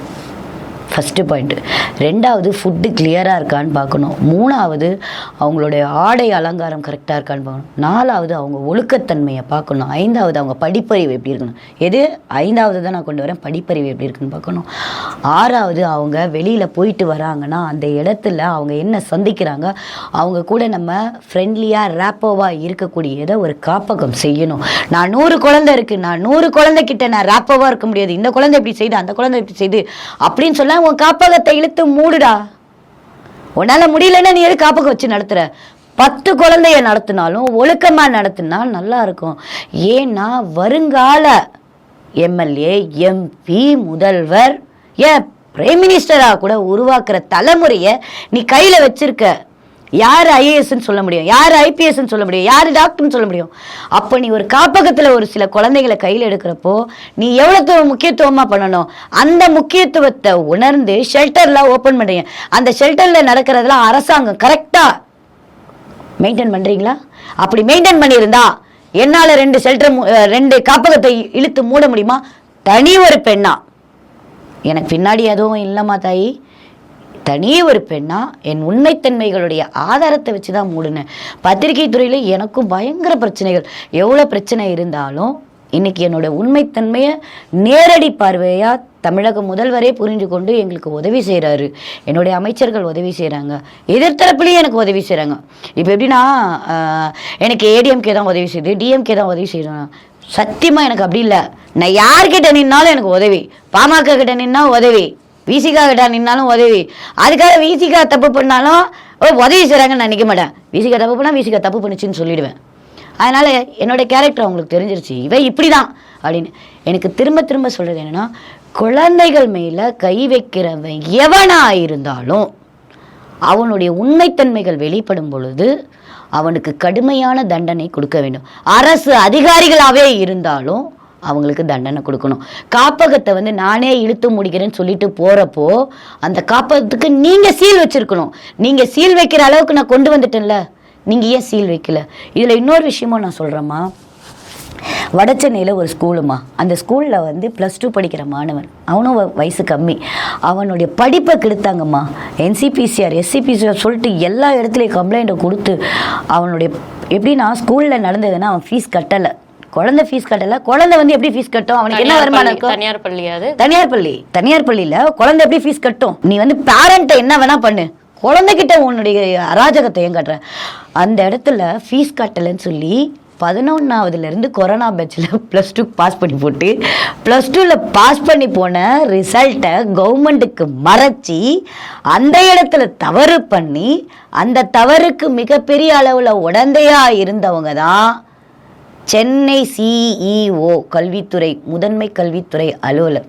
ஃபஸ்ட்டு பாயிண்ட்டு ரெண்டாவது ஃபுட்டு கிளியராக இருக்கான்னு பார்க்கணும். மூணாவது அவங்களுடைய ஆடை அலங்காரம் கரெக்டாக இருக்கான்னு பார்க்கணும். நாலாவது அவங்க ஒழுக்கத்தன்மையை பார்க்கணும். ஐந்தாவது அவங்க படிப்பறிவு எப்படி இருக்கணும்? எது? ஐந்தாவது தான் நான் கொண்டு வரேன். படிப்பறிவு எப்படி இருக்குன்னு பார்க்கணும். ஆறாவது அவங்க வெளியில் போயிட்டு வராங்கன்னா அந்த இடத்துல அவங்க என்ன சந்திக்கிறாங்க? அவங்க கூட நம்ம ஃப்ரெண்ட்லியாக ரேப்போவாக இருக்கக்கூடியதை ஒரு காப்பகம் செய்யணும். நான் நூறு குழந்தை இருக்குது நான் நூறு குழந்தைக்கிட்ட நான் ரேப்போவாக இருக்க முடியாது. இந்த குழந்தை இப்படி செய்து அந்த குழந்தை இப்படி செய்து அப்படின்னு சொல்ல உன் காப்பகத்தை இழுத்து மூடுடா. உன்னால முடியலன்னா நீ எது காப்பகம் வச்சு நடத்துற? பத்து குழந்தைய நடத்தினாலும் ஒழுக்கமாக நடத்தினா நல்லா இருக்கும். ஏன்னா வருங்கால எம்எல்ஏ எம்பி முதல்வர் ஏன் பிரைம் மினிஸ்டரா கூட உருவாக்குற தலைமுறையை நீ கையில் வச்சிருக்க. யார் ஐஏஎஸ்ன்னு சொல்ல முடியும்? யார் ஐபிஎஸ்ன்னு சொல்ல முடியும்? யார் டாக்டர்னு சொல்ல முடியும்? அப்போ நீ ஒரு காப்பகத்தில் ஒரு சில குழந்தைகளை கையில் எடுக்கிறப்போ நீ எவ்வளோ முக்கியத்துவமாக பண்ணணும்? அந்த முக்கியத்துவத்தை உணர்ந்து ஷெல்டர்லாம் ஓப்பன் பண்ணுறீங்க அந்த ஷெல்டரில் நடக்கிறதெல்லாம் அரசாங்கம் கரெக்டாக மெயின்டைன் பண்ணுறீங்களா அப்படி மெயின்டைன் பண்ணியிருந்தா என்னால் ரெண்டு ஷெல்டர் ரெண்டு காப்பகத்தை இழுத்து மூட முடியுமா? தனி ஒரு பெண்ணா. எனக்கு பின்னாடி எதுவும் இல்லைம்மா தாயி. தனி ஒரு பெண்ணா? என் உண்மைத்தன்மைகளுடைய ஆதாரத்தை வச்சு தான் மூடினேன். பத்திரிகை துறையில் எனக்கும் பயங்கர பிரச்சனைகள். எவ்வளோ பிரச்சனை இருந்தாலும் இன்னைக்கு என்னோட உண்மைத்தன்மையை நேரடி பார்வையா தமிழக முதல்வரே புரிஞ்சு கொண்டு எங்களுக்கு உதவி செய்கிறாரு என்னுடைய அமைச்சர்கள் உதவி செய்கிறாங்க எதிர்த்தரப்புலேயும் எனக்கு உதவி செய்கிறாங்க இப்போ எப்படின்னா எனக்கு ஏடிஎம்கே தான் உதவி செய்யுது டிஎம்கே தான் உதவி செய்கிறாங்க சத்தியமாக எனக்கு அப்படி இல்லை. நான் யார்கிட்ட நின்னாலும் எனக்கு உதவி. பாமக கிட்ட நின்னா உதவி. விசிகா கிட்ட நின்னாலும் உதவி. அதுக்காக விசிகா தப்பு பண்ணாலும் உதவி செய்கிறாங்கன்னு நான் நினைக்க மாட்டேன். விசிகா தப்பு பண்ணால் விசிகா தப்பு பண்ணுச்சுன்னு சொல்லிவிடுவேன் அதனால் என்னோடய கேரக்டர் அவங்களுக்கு தெரிஞ்சிருச்சு. இவை இப்படி தான் அப்படின்னு. எனக்கு திரும்ப திரும்ப சொல்கிறது என்னென்னா குழந்தைகள் மேலே கை வைக்கிறவன் எவனாக இருந்தாலும் அவனுடைய உண்மைத்தன்மைகள் வெளிப்படும் பொழுது அவனுக்கு கடுமையான தண்டனை கொடுக்க வேண்டும். அரசு அதிகாரிகளாகவே இருந்தாலும் அவங்களுக்கு தண்டனை கொடுக்கணும். காப்பகத்தை வந்து நானே இழுத்து முடிக்கிறேன்னு சொல்லிட்டு போகிறப்போ அந்த காப்பகத்துக்கு நீங்கள் சீல் வச்சுருக்கணும். நீங்கள் சீல் வைக்கிற அளவுக்கு நான் கொண்டு வந்துட்டேன்ல. நீங்கள் ஏன் சீல் வைக்கல? இதில் இன்னொரு விஷயமும் நான் சொல்றேம்மா. வடச்சென்னையில் ஒரு ஸ்கூலுமா அந்த ஸ்கூலில் வந்து ப்ளஸ் டூ படிக்கிற மாணவன். அவனும் வ- வயசு கம்மி. அவனுடைய படிப்பை கெடுத்தாங்கம்மா. என்சிபிசிஆர் எஸ்சிபிசிஆர் சொல்லிட்டு எல்லா இடத்துலையும் கம்ப்ளைண்ட்டை கொடுத்து அவனுடைய எப்படின்னா ஸ்கூலில் நடந்ததுன்னா அவன் ஃபீஸ் கட்டலை. குழந்தை ஃபீஸ் கட்டலை. குழந்தை வந்து எப்படி ஃபீஸ் கட்டும்? அவனுக்கு என்ன வருமானம் இருக்கும்? தனியார் பள்ளி அது. தனியார் பள்ளி. தனியார் பள்ளியில குழந்தை எப்படி ஃபீஸ் கட்டும்? நீ வந்து பேரண்ட்டை என்ன வேணா பண்ணு. குழந்தைகிட்ட உன்னுடைய அராஜகத்தை ஏன் கட்டுற? அந்த இடத்துல ஃபீஸ் கட்டலைன்னு சொல்லி பதினொன்னாவதுல இருந்து கொரோனா பேட்சில் ப்ளஸ் டூ பாஸ் பண்ணி போட்டு ப்ளஸ் டூவில் பாஸ் பண்ணி போன ரிசல்ட்டை கவர்மெண்ட்டுக்கு மறைச்சி அந்த இடத்துல தவறு பண்ணி அந்த தவறுக்கு மிகப்பெரிய அளவில் உடந்தையா இருந்தவங்க தான் சென்னை சிஇஓ கல்வித்துறை முதன்மை கல்வித்துறை அலுவலர்.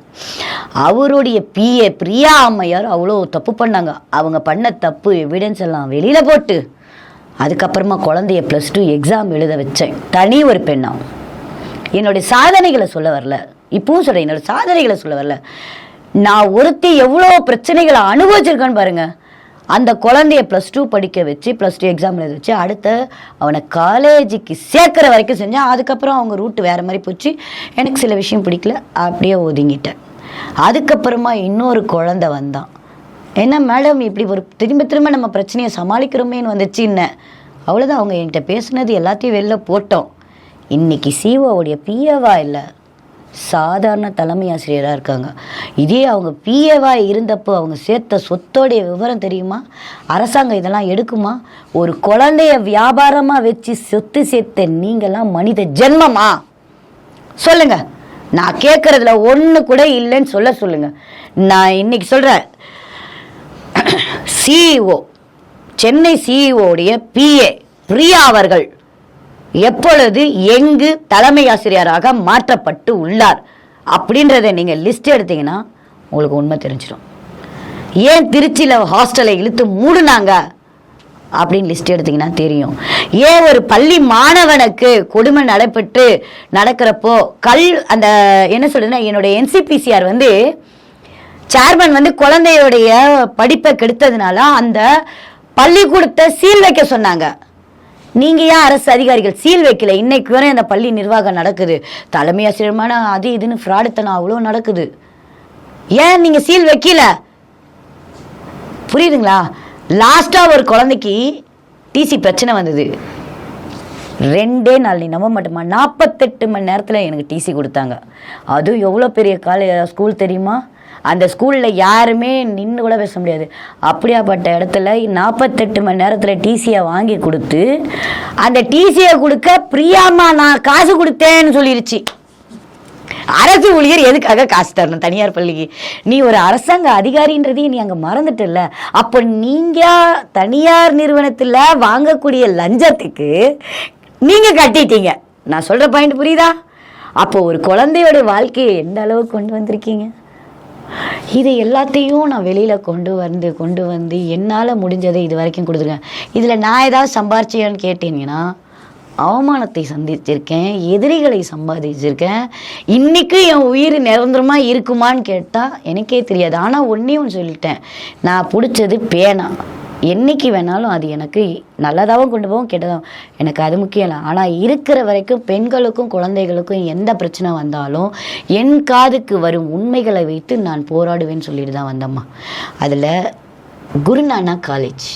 அவருடைய பிஏ பிரியா அம்மையார் அவ்வளோ தப்பு பண்ணாங்க. அவங்க பண்ண தப்பு எவிடன்ஸ் எல்லாம் வெளியில் போட்டு அதுக்கப்புறமா குழந்தைய ப்ளஸ் டூ எக்ஸாம் எழுத வச்சேன். தனி ஒரு பெண்ணா என்னுடைய சாதனைகளை சொல்ல வரல. இப்பவும் சொல்கிறேன் என்னோடய சாதனைகளை சொல்ல வரல. நான் ஒருத்தி எவ்வளோ பிரச்சனைகளை அனுபவிச்சிருக்கேன்னு பாருங்கள் அந்த குழந்தைய ப்ளஸ் டூ படிக்க வச்சு ப்ளஸ் டூ எக்ஸாம் எழுத வச்சு அடுத்த அவனை காலேஜுக்கு சேர்க்குற வரைக்கும் செஞ்சேன் அதுக்கப்புறம் அவங்க ரூட்டு வேறு மாதிரி போச்சு. எனக்கு சில விஷயம் பிடிக்கல. அப்படியே ஒதுங்கிட்டேன். அதுக்கப்புறமா இன்னொரு குழந்தை வந்தான். என்ன மேடம் இப்படி ஒரு திரும்ப திரும்ப நம்ம பிரச்சனையை சமாளிக்கிறோமேன்னு வந்துச்சு என்ன? அவ்வளோதான் அவங்க என்கிட்ட பேசுனது எல்லாத்தையும் வெளில போட்டோம். இன்னைக்கு சிஓவுடைய பிஏவா இல்லை? சாதாரண தலைமை ஆசிரியராக இருக்காங்க. இதே அவங்க பிஏவாக இருந்தப்போ அவங்க சேர்த்த சொத்தோடைய விவரம் தெரியுமா? அரசாங்கம் இதெல்லாம் எடுக்குமா? ஒரு குழந்தைய வியாபாரமாக வச்சு சொத்து சேர்த்த நீங்களாம் மனித ஜென்மமா? சொல்லுங்க. நான் கேட்கறதுல ஒன்று கூட இல்லைன்னு சொல்ல சொல்லுங்க. நான் இன்னைக்கு சொல்கிறேன் சிஇஓ சென்னை சிஇஓடைய பிஏ பிரியா அவர்கள். எப்பொழுது எங்கு தலைமை ஆசிரியராக மாற்றப்பட்டு உள்ளார் அப்படின்றத நீங்கள் லிஸ்ட் எடுத்தீங்கன்னா உங்களுக்கு உண்மை தெரிஞ்சிடும் ஏன் திருச்சியில் ஹாஸ்டலை இழுத்து மூடுனாங்க அப்படின்னு லிஸ்ட் எடுத்தீங்கன்னா தெரியும். ஏன் ஒரு பள்ளி மாணவனுக்கு கொடுமை நடைபெற்று நடக்கிறப்போ கல் அந்த என்ன சொல்றதுன்னா என்னுடைய என்சிபிசிஆர் வந்து சேர்மன் வந்து குழந்தையுடைய படிப்பை கெடுத்ததுனால அந்த பள்ளிக்கூடத்தை சீல் வைக்க சொன்னாங்க. நீங்க ஏன் அரசு அதிகாரிகள் சீல் வைக்கல? இன்னைக்கு வரை அந்த பள்ளி நிர்வாகம் நடக்குது. தலைமை ஆசிரியமான அது இதுன்னு ஃப்ராடுத்தனம் அவ்வளோ நடக்குது. ஏன் நீங்க சீல் வைக்கல? புரியுதுங்களா? லாஸ்ட்டாக ஒரு குழந்தைக்கு டிசி பிரச்சனை வந்தது. ரெண்டே நாள் நீ நம்ப மாட்டோமா நாற்பத்தெட்டு மணி நேரத்தில் எனக்கு டிசி கொடுத்தாங்க. அதுவும் எவ்வளோ பெரிய காலே ஸ்கூல் தெரியுமா? அந்த ஸ்கூலில் யாருமே நின்று கூட பேச முடியாது. அப்படியாப்பட்ட இடத்துல நாற்பத்தெட்டு மணி நேரத்தில் டிசியை வாங்கி கொடுத்து அந்த டிசியை கொடுக்க பிரியாமா நான் காசு கொடுத்தேன்னு சொல்லிருச்சு. அரசு ஊழியர் எதுக்காக காசு தரணும்? தனியார் பள்ளிக்கு. நீ ஒரு அரசாங்க அதிகாரின்றதையும் நீ அங்கே மறந்துட்டல அப்போ நீங்கள் தனியார் நிறுவனத்தில் வாங்கக்கூடிய லஞ்சத்துக்கு நீங்கள் கட்டிட்டீங்க. நான் சொல்கிற பாயிண்ட் புரியுதா? அப்போ ஒரு குழந்தையோட வாழ்க்கையை எந்த அளவுக்கு கொண்டு வந்திருக்கீங்க? இது எல்லாத்தையும் நான் வெளியில் கொண்டு வந்து கொண்டு வந்து என்னால் முடிஞ்சதை இது வரைக்கும் கொடுத்துருக்கேன். இதில் நான் ஏதாவது சம்பாரிச்சியான்னு கேட்டீங்கன்னா அவமானத்தை சந்திச்சிருக்கேன் எதிரிகளை சம்பாதிச்சிருக்கேன். இன்றைக்கும் என் உயிர் நிரந்தரமாக இருக்குமான்னு கேட்டால் எனக்கே தெரியாது. ஆனால் ஒன்றையும் சொல்லிட்டேன். நான் பிடிச்சது பேனா. என்னைக்கு வேணாலும் அது எனக்கு நல்லதாகவும் கொண்டு போகும் கெட்டதாகவும் எனக்கு அது முக்கியம் இல்லை. ஆனால் இருக்கிற வரைக்கும் பெண்களுக்கும் குழந்தைகளுக்கும் எந்த பிரச்சனை வந்தாலும் என் காதுக்கு வரும் உண்மைகளை வைத்து நான் போராடுவேன்னு சொல்லிட்டு தான் வந்தம்மா. அதில் குருநானா காலேஜ்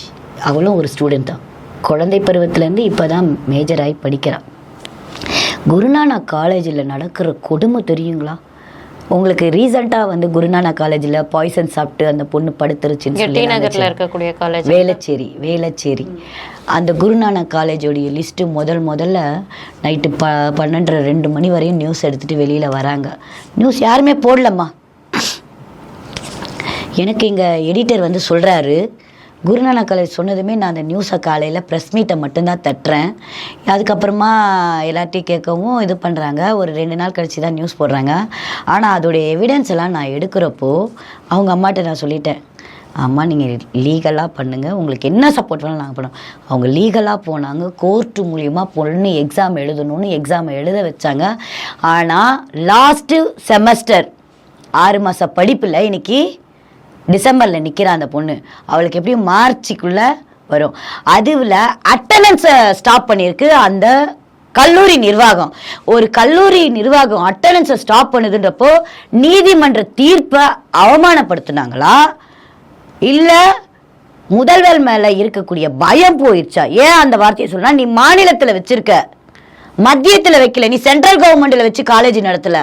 அவளும் ஒரு ஸ்டூடெண்ட் தான். குழந்தை பருவத்திலேருந்து இப்போ தான் மேஜராகி படிக்கிறாள் படிக்கிறான் காலேஜில் நடக்கிற கொடுமை தெரியுங்களா? உங்களுக்கு ரீசெண்டாக வந்து குருநானக் காலேஜில் பாய்சன் சாப்பிட்டு அந்த பொண்ணு படுத்துருச்சுன்னு சொல்லி நகர்ல இருக்கக்கூடிய காலேஜ் வேளச்சேரி வேளச்சேரி. அந்த குருநானக் காலேஜோடைய லிஸ்ட்டு முதல் முதல்ல நைட்டு ப பன்னெண்டரை ரெண்டு மணி வரையும் நியூஸ் எடுத்துகிட்டு வெளியில் வராங்க. நியூஸ் யாருமே போடலம்மா. எனக்கு இங்கே எடிட்டர் வந்து சொல்கிறாரு குருநானக் காலேஜ் சொன்னதுமே நான் அந்த நியூஸை காலையில் ப்ரெஸ் மீட்டை மட்டும்தான் தட்டுறேன். அதுக்கப்புறமா எல்லாத்தையும் கேட்கவும் இது பண்ணுறாங்க ஒரு ரெண்டு நாள் கழித்து தான் நியூஸ் போடுறாங்க. ஆனால் அதோடைய எவிடன்ஸ் எல்லாம் நான் எடுக்கிறப்போ அவங்க அம்மாட்ட நான் சொல்லிட்டேன். அம்மா நீங்கள் லீகலாக பண்ணுங்கள் உங்களுக்கு என்ன சப்போர்ட் வேணாலும் நாங்கள் பண்ணோம் அவங்க லீகலாக போனாங்க. கோர்ட்டு மூலியமாக பொண்ணு எக்ஸாம் எழுதணும்னு எக்ஸாம் எழுத வச்சாங்க. ஆனால் லாஸ்ட்டு செமஸ்டர் ஆறு மாத படிப்பில் இன்றைக்கி டிசம்பரில் நிற்கிறா அந்த பொண்ணு. அவளுக்கு எப்படியும் மார்ச்சுக்குள்ளே வரும். அதுவில் அட்டனன்ஸை ஸ்டாப் பண்ணியிருக்கு அந்த கல்லூரி நிர்வாகம். ஒரு கல்லூரி நிர்வாகம் அட்டனன்ஸை ஸ்டாப் பண்ணுதுன்றப்போ நீதிமன்ற தீர்ப்பை அவமானப்படுத்துனாங்களா? இல்லை முதல்வர் மேலே இருக்கக்கூடிய பயம் போயிடுச்சா? ஏன் அந்த வார்த்தையை சொன்னால் நீ மாநிலத்தில் வச்சுருக்க மத்தியத்தில் வைக்கல. நீ சென்ட்ரல் கவர்மெண்ட்ல வச்சு காலேஜ் நடத்தல.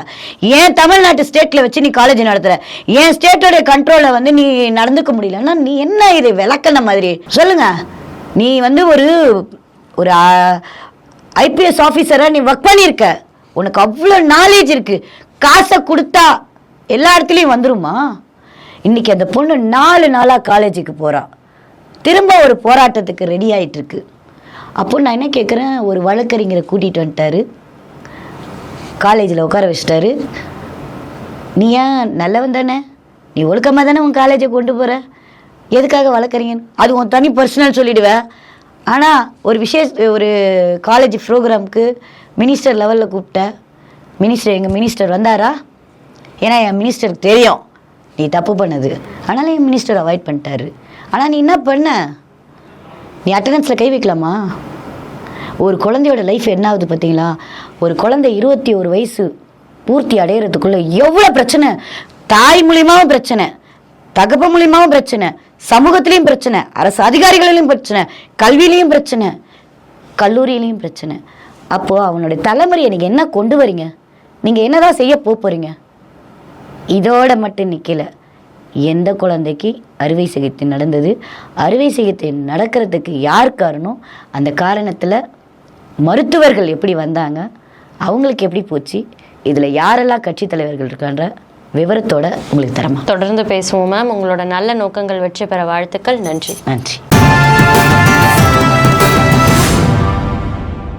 ஏன் தமிழ்நாட்டு ஸ்டேட்ல வச்சு நீ காலேஜ் நடத்தல? ஏன் ஸ்டேட்டோட கண்ட்ரோலை வந்து நீ நடந்துக்க முடியலன்னா நீ என்ன இது விளக்கண மாதிரி? சொல்லுங்க. நீ வந்து ஒரு ஒரு ஐபிஎஸ் ஆஃபீஸராக நீ ஒர்க் பண்ணியிருக்க உனக்கு அவ்வளோ நாலேஜ் இருக்கு. காசை கொடுத்தா எல்லா இடத்துலையும் வந்துருமா? இன்னைக்கு அந்த பொண்ணு நாலு நாளாக காலேஜுக்கு போகிறான் திரும்ப ஒரு போராட்டத்துக்கு ரெடி ஆகிட்டுருக்கு அப்போது அப்போ நான் என்ன கேட்குறேன் ஒரு வழக்கறிஞரை கூட்டிகிட்டு வந்துட்டாரு. காலேஜில் உட்கார வச்சிட்டாரு. நீ ஏன் நல்லவன் தானே? நீ ஒழுக்கமாக தானே உன் காலேஜை கொண்டு போகிற எதுக்காக வழக்கறிஞன்? அது உன் தனி பர்சனல் சொல்லிடுவேன் ஆனால் ஒரு விசேஷ ஒரு காலேஜ் ப்ரோக்ராமுக்கு மினிஸ்டர் லெவலில் கூப்பிட்டேன். மினிஸ்டர் எங்கள் மினிஸ்டர் வந்தாரா? ஏன்னா என் மினிஸ்டருக்கு தெரியும். நீ தப்பு பண்ணது. ஆனாலும் என் மினிஸ்டர் அவாய்ட் பண்ணிட்டாரு. ஆனால் நீ என்ன பண்ண? நீ அட்டண்டன்ஸில் கை வைக்கலாமா? ஒரு குழந்தையோட லைஃப் என்ன ஆகுது பார்த்தீங்களா? ஒரு குழந்தை இருபத்தி ஒரு வயசு பூர்த்தி அடையிறதுக்குள்ள எவ்வளோ பிரச்சனை? தாய் மூலியமாகவும் பிரச்சனை தகப்ப மூலியமாகவும் பிரச்சனை சமூகத்திலையும் பிரச்சனை அரசு அதிகாரிகளிலும் பிரச்சனை கல்வியிலையும் பிரச்சனை கல்லூரியிலையும் பிரச்சனை. அப்போது அவனுடைய தலைமுறையை நீங்கள் என்ன கொண்டு வரீங்க? நீங்கள் என்னதான் செய்ய போகிறீங்க இதோட மட்டும் நிற்கல எந்த குழந்தைக்கு அறுவை சிகிச்சை நடந்தது? அறுவை சிகிச்சை நடக்கிறதுக்கு யார் காரணம்? அந்த காரணத்தில் மருத்துவர்கள் எப்படி வந்தாங்க? அவங்களுக்கு எப்படி போச்சு? இதில் யாரெல்லாம் கட்சித் தலைவர்கள் இருக்கான்ற விவரத்தோட உங்களுக்கு தரமா. தொடர்ந்து பேசுவோம் மேம். உங்களோட நல்ல நோக்கங்கள் வெற்றி பெற வாழ்த்துக்கள். நன்றி. நன்றி.